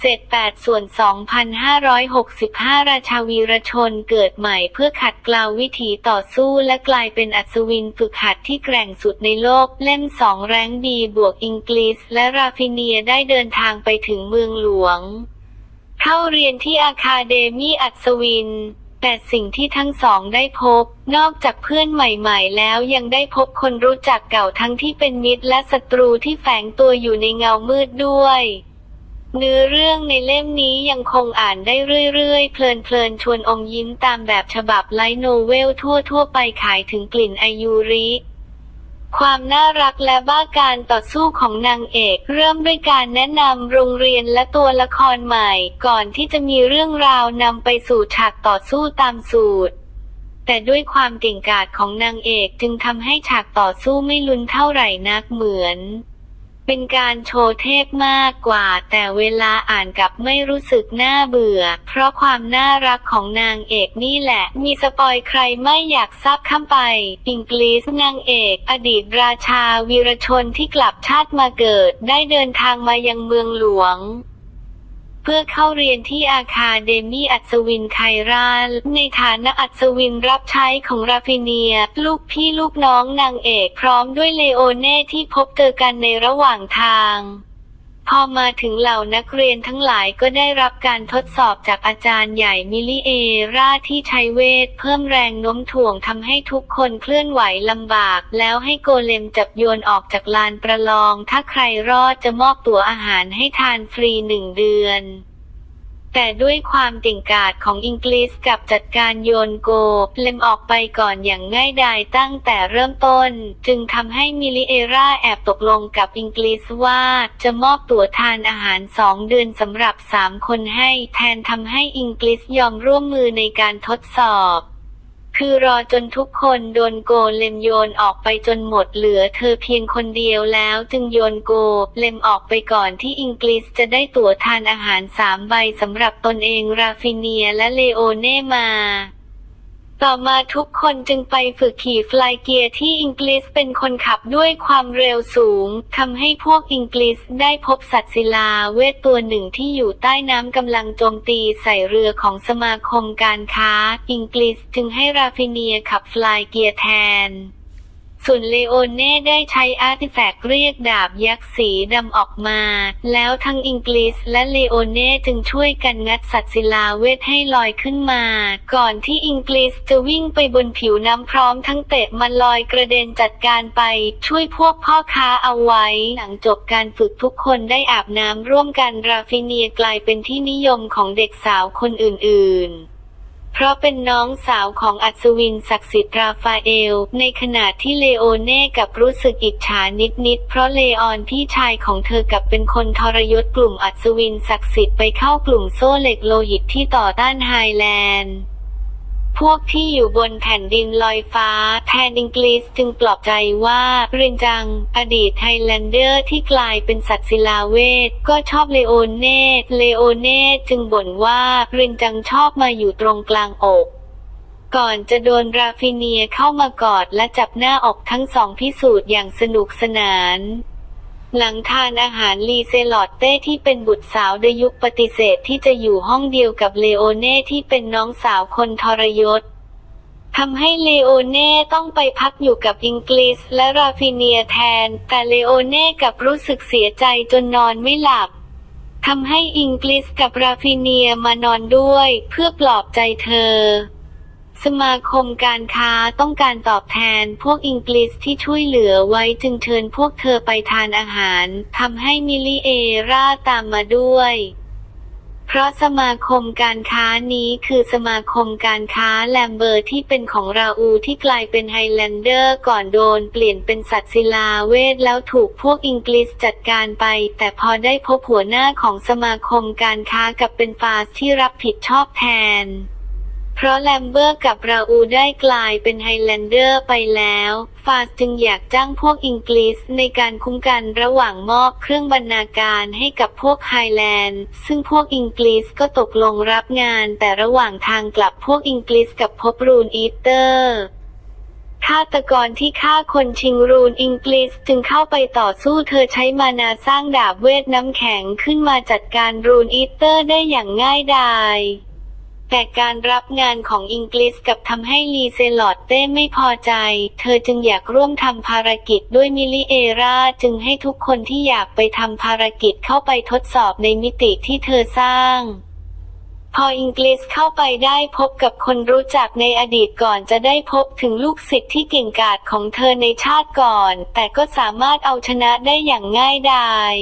เศษ8ส่วน 2,565 ราชาวีรชนเกิดใหม่เพื่อขัดเกลาวิถีต่อสู้และกลายเป็นอัศวินฝึกหัดที่แกร่งสุดในโลก เล่มสองแรงดีบวกอังกฤษและราฟิเนียได้เดินทางไปถึงเมืองหลวง เข้าเรียนที่อาคาเดมีอัศวินแต่สิ่งที่ทั้งสองได้พบ นอกจากเพื่อนใหม่ ๆ แล้วยังได้พบคนรู้จักเก่าทั้งที่เป็นมิตรและศัตรูที่แฝงตัวอยู่ในเงามืดด้วย เนื้อเรื่องในเล่มนี้ยังคงอ่านได้เรื่อยๆ เพลินๆ ชวนอมยิ้มตามแบบฉบับไลท์โนเวลทั่วๆ ไปขายถึงกลิ่นอายุริ ความน่ารักและบ้าการต่อสู้ของนางเอก เริ่มด้วยการแนะนำโรงเรียนและตัวละครใหม่ ก่อนที่จะมีเรื่องราวนำไปสู่ฉากต่อสู้ตามสูตร แต่ด้วยความเก่งกาจของนางเอกจึงทำให้ฉากต่อสู้ไม่ลุ้นเท่าไหร่นักเหมือน เป็นการโชว์เทพมากกว่า แต่เวลาอ่านกับไม่รู้สึกน่าเบื่อ เพราะความน่ารักของนางเอกนี่แหละ มีสปอยใครไม่อยากทราบข้ามไปอิงกลิสนางเอก อดีตราชาวีรชนที่กลับชาติมาเกิด ได้เดินทางมายังเมืองหลวง เพื่อเข้าเรียนที่อาคาเดมี่อัศวินไคราลในฐานะอัศวินรับใช้ของราฟิเนีย ลูกพี่ลูกน้องนางเอกพร้อมด้วยเลโอเน่ที่พบเจอกันในระหว่างทาง พอมาถึงเหล่านักเรียนทั้งหลายก็ได้รับการทดสอบจากอาจารย์ใหญ่มิลิเอราที่ใช้เวท เพิ่มแรงโน้มถ่วงทำให้ทุกคนเคลื่อนไหวลำบาก แล้วให้โกเลมจับโยนออกจากลานประลอง ถ้าใครรอดจะมอบตั๋วอาหารให้ทานฟรีหนึ่งเดือน แต่ด้วยความติ่งกาดของอังกฤษกับจัดการโยนโกเลมออกไปก่อนอย่างง่ายดายตั้งแต่เริ่มต้น จึงทำให้มิลิเอราแอบตกลงกับอังกฤษว่าจะมอบตั๋วทานอาหารสองเดือนสำหรับสามคนให้แทนทำให้อังกฤษยอมร่วมมือในการทดสอบ คือรอจนทุกคนโดนโกเลมโยนออกไปจนหมดเหลือเธอเพียงคนเดียวแล้วจึงโยนโกเลมออกไปก่อนที่อังกฤษจะได้ตั๋วทานอาหารสามใบสำหรับตนเองราฟิเนียและเลโอเน่มา ต่อมาทุกคนจึงไปฝึกขี่ฟลายเกียร์ที่อังกฤษเป็นคนขับด้วยความเร็วสูงทำให้พวกอังกฤษได้พบสัตว์ศิลาเวทตัวหนึ่งที่อยู่ใต้น้ำกำลังโจมตีใส่เรือของสมาคมการค้าอังกฤษจึงให้ราฟิเนียขับฟลายเกียร์แทน ส่วนเลโอเน่ได้ใช้อาร์ติแฟกต์เรียกดาบยักษ์สีดำออกมา แล้วทั้งอังกฤษและเลโอเน่จึงช่วยกันงัดสัตว์ศิลาเวทให้ลอยขึ้นมา ก่อนที่อังกฤษจะวิ่งไปบนผิวน้ำพร้อมทั้งเตะมันลอยกระเด็นจัดการไป ช่วยพวกพ่อค้าเอาไว้ หลังจบการฝึกทุกคนได้อาบน้ำร่วมกันราฟิเนียกลายเป็นที่นิยมของเด็กสาวคนอื่นๆ เพราะเป็นน้องสาวของอัศวินศักดิ์สิทธิ์ราฟาเอล ในขณะที่เลโอเน่กับรู้สึกอิจฉานิดๆ เพราะเลออนพี่ชายของเธอกับเป็นคนทรยศกลุ่มอัศวินศักดิ์สิทธิ์ไปเข้ากลุ่มโซ่เหล็กโลหิตที่ต่อต้านไฮแลนด์ พวกที่อยู่บนแผ่นดินลอยฟ้าแทนอังกฤษจึงปลอบใจว่าเรนจัง อดีตไฮแลนเดอร์ที่กลายเป็นสัตว์ศิลาเวทก็ชอบเลโอเน่เลโอเน่จึงบ่นว่าเรนจังชอบมาอยู่ตรงกลางอกก่อนจะโดนราฟิเนียเข้ามากอดและจับหน้าอกทั้งสองพิสูจน์อย่างสนุกสนาน หลังทานอาหารลีเซลอตเต้ที่เป็นบุตรสาวดยุคปฏิเสธที่จะอยู่ห้องเดียวกับเลโอเน่ที่เป็นน้องสาวคนทรยศทำให้เลโอเน่ต้องไปพักอยู่กับอังกฤษและราฟิเนียแทน แต่เลโอเน่กับรู้สึกเสียใจจนนอนไม่หลับทำให้อังกฤษกับราฟิเนียมานอนด้วยเพื่อปลอบใจเธอ สมาคมการค้าต้องการตอบแทนพวกอังกฤษที่ช่วยเหลือไว้จึงเชิญพวกเธอไปทานอาหารทำให้มิลลิเอราตามมาด้วย เพราะสมาคมการค้านี้คือสมาคมการค้าแลมเบอร์ที่เป็นของราอูที่กลายเป็นไฮแลนเดอร์ก่อนโดนเปลี่ยนเป็นสัตว์ศิลาเวทแล้วถูกพวกอังกฤษจัดการไป แต่พอได้พบหัวหน้าของสมาคมการค้ากับเป็นฟาสที่รับผิดชอบแทน เพราะแลมเบอร์กับราอูได้กลายเป็นไฮแลนเดอร์ไปแล้ว ฟาสจึงอยากจ้างพวกอังกฤษในการคุ้มกันระหว่างมอบเครื่องบรรณาการให้กับพวกไฮแลนด์ ซึ่งพวกอังกฤษก็ตกลงรับงาน แต่ระหว่างทางกลับพวกอังกฤษกับพบรูนอีเตอร์ฆาตกรที่ฆ่าคนชิงรูนอิงกลิสจึงเข้าไปต่อสู้เธอใช้มานาสร้างดาบเวทน้ำแข็งขึ้นมาจัดการรูนอีเตอร์ได้อย่างง่ายดาย แต่การรับงานของอิงกลิสกับทำให้ลีเซลอดเต้ไม่พอใจ เธอจึงอยากร่วมทำภารกิจด้วยมิลิเอราจึงให้ทุกคนที่อยากไปทำภารกิจเข้าไปทดสอบในมิติที่เธอสร้างพออิงกลิสเข้าไปได้พบกับคนรู้จักในอดีตก่อนจะได้พบถึงลูกศิษย์ที่เก่งกาจของเธอในชาติก่อน แต่ก็สามารถเอาชนะได้อย่างง่ายดาย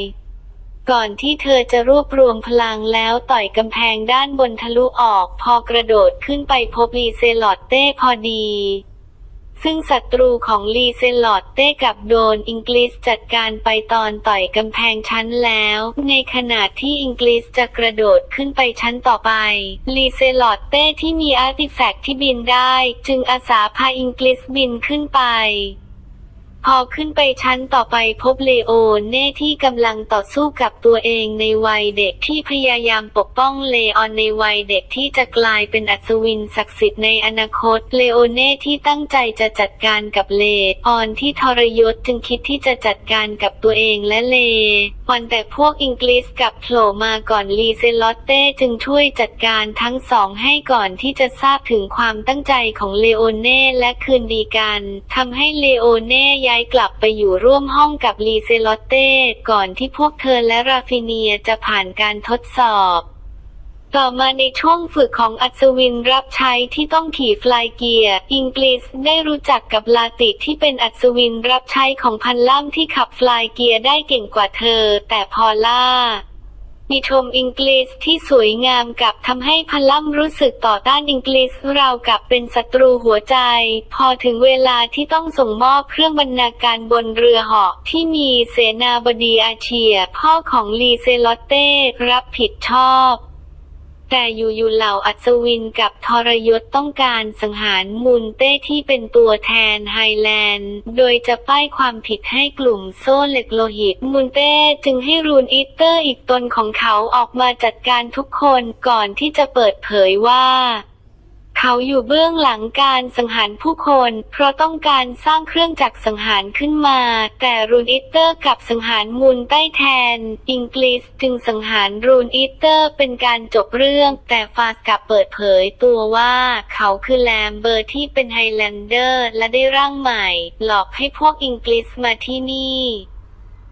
ก่อนที่เธอจะรวบรวมพลังแล้วต่อยกำแพงด้านบนทะลุออก พอกระโดดขึ้นไปพบลีเซลอตเต้พอดี ซึ่งศัตรูของลีเซลอตเต้กับโดนอิงกลิสจัดการไปตอนต่อยกำแพงชั้นแล้ว ในขณะที่อิงกลิสจะกระโดดขึ้นไปชั้นต่อไปลีเซลอตเต้ที่มีอาร์ติแฟกต์ที่บินได้ จึงอาสาพาอิงกลิสบินขึ้นไป พอขึ้นไปชั้นต่อไปพบเลโอเน่ที่กำลังต่อสู้กับตัวเองในวัยเด็กที่พยายามปกป้องเลออนในวัยเด็กที่จะกลายเป็นอัศวินศักดิ์สิทธิ์ในอนาคต เลโอเน่ที่ตั้งใจจะจัดการกับเลออนที่ทรยศจึงคิดที่จะจัดการกับตัวเองและเล ออนแต่พวกอังกฤษกับโผล่มาก่อนลีเซลอตเต้จึงช่วยจัดการทั้งสองให้ก่อนที่จะทราบถึงความตั้งใจของเลโอเน่และคืนดีกันทำให้เลโอเน่ย้ายกลับไปอยู่ร่วมห้องกับลีเซลอตเต้ก่อนที่พวกเธอและราฟิเนียจะผ่านการทดสอบ ต่อมาในช่วงฝึกของอัศวินรับใช้ที่ต้องขี่ฟลายเกียร์ อิงกฤษได้รู้จักกับลาติที่เป็นอัศวินรับใช้ของพันล่ำที่ขับฟลายเกียร์ได้เก่งกว่าเธอ แต่พอล่ามีชมอังกฤษที่สวยงามกับทำให้พันล่ำรู้สึกต่อต้านอังกฤษราวกับเป็นศัตรูหัวใจ พอถึงเวลาที่ต้องส่งมอบเครื่องบรรณาการบนเรือเหาะที่มีเสนาบดีอาเชีย พ่อของลีเซลอตเต้รับผิดชอบ แต่อยู่ๆเหล่าอัศวินกับทรยศต้องการสังหารมุนเต้ที่เป็นตัวแทนไฮแลนด์ โดยจะป้ายความผิดให้กลุ่มโซ่เหล็กโลหิตมุนเต้จึงให้รูนอีเตอร์อีกตนของเขาออกมาจัดการทุกคนก่อนที่จะเปิดเผยว่า เขาอยู่เบื้องหลังการสังหารผู้คน เพราะต้องการสร้างเครื่องจักรสังหารขึ้นมา แต่รูนอิตเตอร์กับสังหารมูลใต้แทน อิงกลิสจึงสังหารรูนอิตเตอร์เป็นการจบเรื่อง แต่ฟาสกับเปิดเผยตัวว่าเขาคือแลมเบอร์ที่เป็นไฮแลนเดอร์และได้ร่างใหม่ หลอกให้พวกอิงกลิสมาที่นี่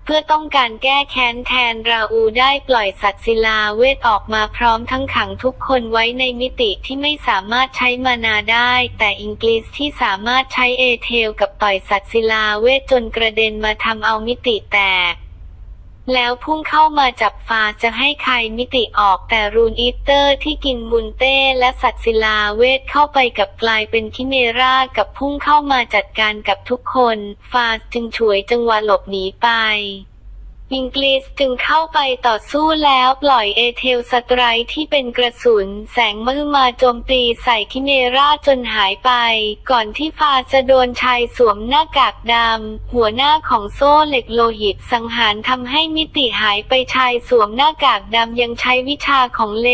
เพื่อต้องการแก้แค้นแทนราอูได้ปล่อยสัตว์ศิลาเวทออกมาพร้อมทั้งขังทุกคนไว้ในมิติที่ไม่สามารถใช้มานาได้ แต่อิงกฤษที่สามารถใช้เอเทลกับต่อยสัตว์ศิลาเวทจนกระเด็นมาทำเอามิติแตก แล้วพุ่งเข้ามาจับฟาจะให้ใครมิติออกแต่รูนอีเตอร์ที่กินมุนเต้และสัตว์ศิลาเวทเข้าไปกับกลายเป็นคิเมรากับพุ่งเข้ามาจัดการกับทุกคน ฟาจึงฉวยจังหวะหลบหนีไป อิงกฤษจึงเข้าไปต่อสู้แล้วปล่อยเอเทลสไตรท์ที่เป็นกระสุนแสงมือมาโจมตีใส่คิเนราจนหายไป ก่อนที่ฟาจะโดนชายสวมหน้ากากดำหัวหน้าของโซ่เหล็กโลหิตสังหารทำให้มิติหายไปชายสวมหน้ากากดำยังใช้วิชาของเล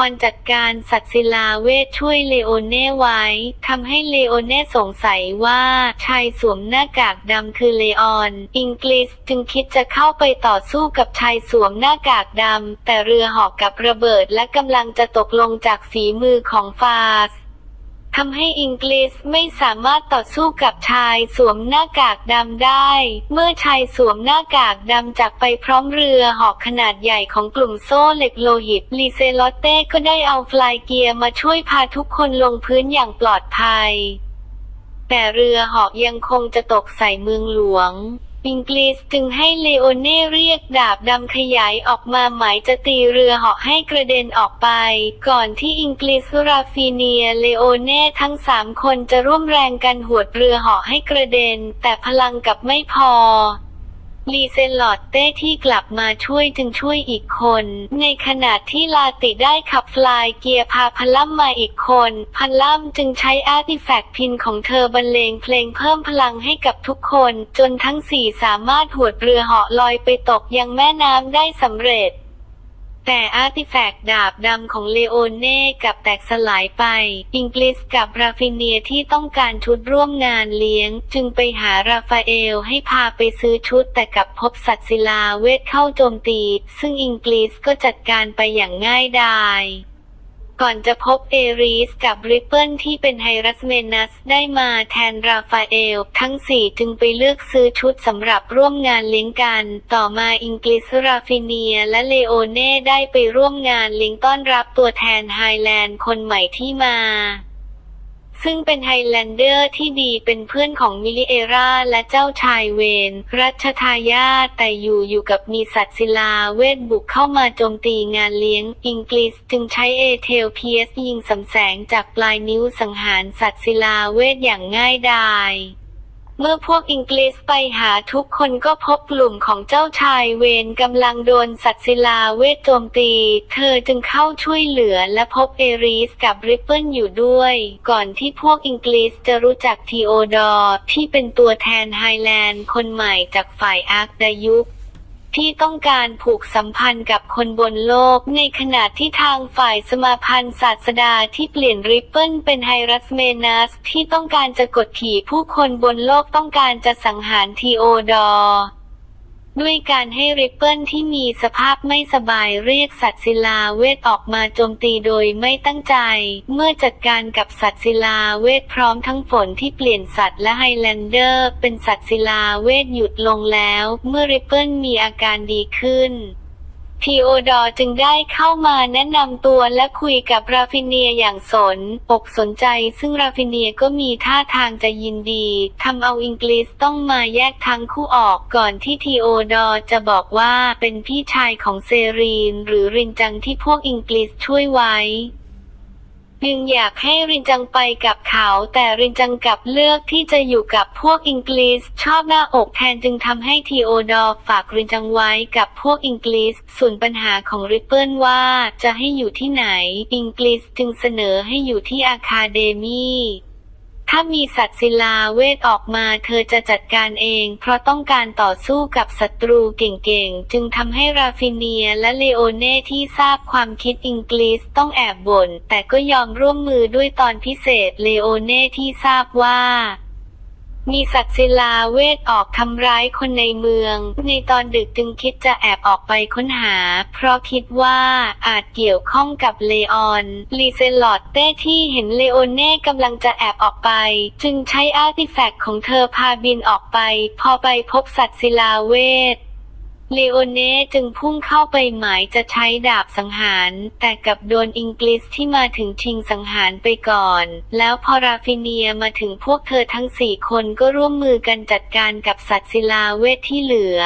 มันจัดการสัตว์ศิลาเวทช่วยเลโอเน่ไว้ทำให้เลโอเน่สงสัยว่าชายสวมหน้ากากดำคือเลออน อิงกฤษจึงคิดจะเข้าไปต่อสู้กับชายสวมหน้ากากดำแต่เรือหอกกับระเบิดและกำลังจะตกลงจากฝีมือของฟาส ทำให้อิงกฤษไม่สามารถต่อสู้กับชายสวมหน้ากากดำได้ เมื่อชายสวมหน้ากากดำจากไปพร้อมเรือหอกขนาดใหญ่ของกลุ่มโซ่เหล็กโลหิตลีเซลอตเต้ก็ได้เอาฟลายเกียร์มาช่วยพาทุกคนลงพื้นอย่างปลอดภัย แต่เรือหอกยังคงจะตกใส่เมืองหลวง อิงกฤษจึงให้เลโอเน่เรียกดาบดำขยายออกมาหมายจะตีเรือเหาะให้กระเด็นออกไป ก่อนที่อิงกฤษราฟีเนียเลโอเน่ทั้งสามคนจะร่วมแรงกันหวดเรือเหาะให้กระเด็น แต่พลังกับไม่พอ ลีเซลอดเต้ที่กลับมาช่วยจึงช่วยอีกคน ในขณะที่ลาติได้ขับฟลายเกียร์พาพันล่ำมาอีกคนพันล่ำจึงใช้อาร์ติแฟกต์พินของเธอบรรเลงเพลงเพิ่มพลังให้กับทุกคน จนทั้งสี่สามารถหวดเรือเหาะลอยไปตกยังแม่น้ำได้สำเร็จ แต่อาร์ติแฟกต์ดาบดำของเลโอเน่กับแตกสลายไป อิงกลิสกับราฟิเนียที่ต้องการชุดร่วมงานเลี้ยง จึงไปหาราฟาเอลให้พาไปซื้อชุดแต่กลับพบสัตว์ศิลาเวทเข้าโจมตี ซึ่งอิงกลิสก็จัดการไปอย่างง่ายดาย ก่อนจะพบเอริสกับริปเปิลที่เป็นไฮรัสเมนัสได้มาแทนราฟาเอล ทั้งสี่จึงไปเลือกซื้อชุดสำหรับร่วมงานเลี้ยงกัน ต่อมาอิงกลิสราฟิเนียและเลโอเน่ได้ไปร่วมงานเลี้ยงต้อนรับตัวแทนไฮแลนด์คนใหม่ที่มา ซึ่งเป็นไฮแลนเดอร์ที่ดีเป็นเพื่อนของมิลิเอราและเจ้าชายเวน รัชทายาทแต่อยู่อยู่กับมีสัตว์ศิลาเวทบุกเข้ามาโจมตีงานเลี้ยง อิงกลิสจึงใช้เอเทลเพียสยิงสำแสงจากปลายนิ้วสังหารสัตว์ศิลาเวทอย่างง่ายดาย เมื่อพวกอังกฤษไปหาทุกคนก็พบกลุ่มของเจ้าชายเวนกำลังโดนสัตว์ศิลาเวทโจมตี เธอจึงเข้าช่วยเหลือและพบเอริสกับริปเปิลอยู่ด้วย ก่อนที่พวกอังกฤษจะรู้จักทีโอดอร์ที่เป็นตัวแทนไฮแลนด์คนใหม่จากฝ่ายอาร์คดายุค ที่ต้องการผูกสัมพันธ์กับคนบนโลก ในขณะที่ทางฝ่ายสมาพันธ์ศาสดาที่เปลี่ยนริปเปิลเป็นไฮรัสเมนัสที่ต้องการจะกดขี่ผู้คนบนโลกต้องการจะสังหารทีโอดอร์ ด้วยการให้ริปเปิลที่มีสภาพไม่สบายเรียกสัตว์ศิลาเวทออกมาโจมตีโดยไม่ตั้งใจ เมื่อจัดการกับสัตว์ศิลาเวทพร้อมทั้งฝนที่เปลี่ยนสัตว์และไฮแลนเดอร์ เป็นสัตว์ศิลาเวทหยุดลงแล้ว เมื่อริปเปิลมีอาการดีขึ้น ทีโอดอร์จึงได้เข้ามาแนะนำตัวและคุยกับราฟิเนียอย่างสน อกสนใจซึ่งราฟิเนียก็มีท่าทางจะยินดีทำเอาอิงกลิสต้องมาแยกทั้งคู่ออกก่อนที่ทีโอดอร์จะบอกว่าเป็นพี่ชายของเซรีน หรือรินจังที่พวกอิงกลิสช่วยไว้ จึงอยากให้รินจังไปกับเขา แต่รินจังกับเลือกที่จะอยู่กับพวกอังกฤษชอบหน้าอกแทนจึงทำให้ทีโอดอร์ฝากรินจังไว้กับพวกอังกฤษส่วนปัญหาของริปเปิลว่าจะให้อยู่ที่ไหนอังกฤษจึงเสนอให้อยู่ที่อาคาเดมี ถ้ามีสัตว์ศิลาเวทออกมาเธอจะจัดการเอง เพราะต้องการต่อสู้กับศัตรูเก่งๆ จึงทำให้ราฟิเนียและเลโอเน่ที่ทราบความคิดอังกฤษต้องแอบบ่นแต่ก็ยอมร่วมมือด้วยตอนพิเศษเลโอเน่ที่ทราบว่า มีสัตว์ศิลาเวทออกทำร้ายคนในเมือง ในตอนดึกจึงคิดจะแอบออกไปค้นหา เพราะคิดว่าอาจเกี่ยวข้องกับเลออน ลีเซลอดเต้ที่เห็นเลโอเน่กำลังจะแอบออกไป จึงใช้อาร์ติแฟกต์ของเธอพาบินออกไป พอไปพบสัตว์ศิลาเวท เลโอเน่จึงพุ่งเข้าไปหมายจะใช้ดาบสังหาร แต่กับโดนอิงกลิสที่มาถึงชิงสังหารไปก่อน แล้วพอราฟิเนียมาถึงพวกเธอทั้งสี่คนก็ร่วมมือกันจัดการกับสัตว์ศิลาเวทที่เหลือ